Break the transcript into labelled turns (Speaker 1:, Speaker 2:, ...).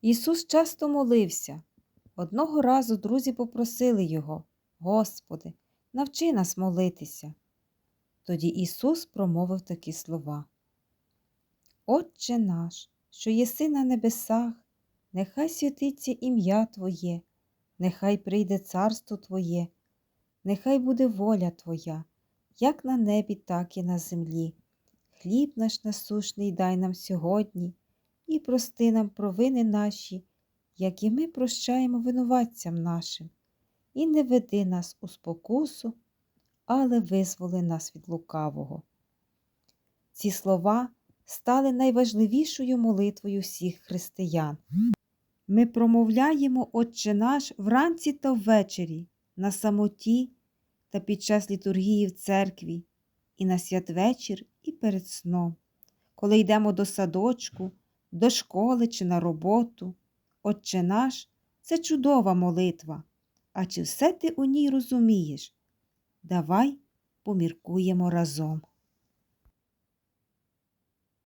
Speaker 1: Ісус часто молився. Одного разу друзі попросили Його, Господи, навчи нас молитися. Тоді Ісус промовив такі слова. Отче наш, що єси на небесах, нехай святиться ім'я Твоє, нехай прийде царство Твоє, нехай буде воля Твоя, як на небі, так і на землі. Хліб наш насушний дай нам сьогодні і прости нам провини наші, як і ми прощаємо винуватцям нашим, і не веди нас у спокусу, але визволи нас від лукавого. Ці слова стали найважливішою молитвою всіх християн. Ми промовляємо Отче наш вранці та ввечері, на самоті та під час літургії в церкві, і на святвечір, і перед сном, коли йдемо до садочку, до школи чи на роботу. Отче наш це чудова молитва. А чи все ти у ній розумієш? Давай поміркуємо разом.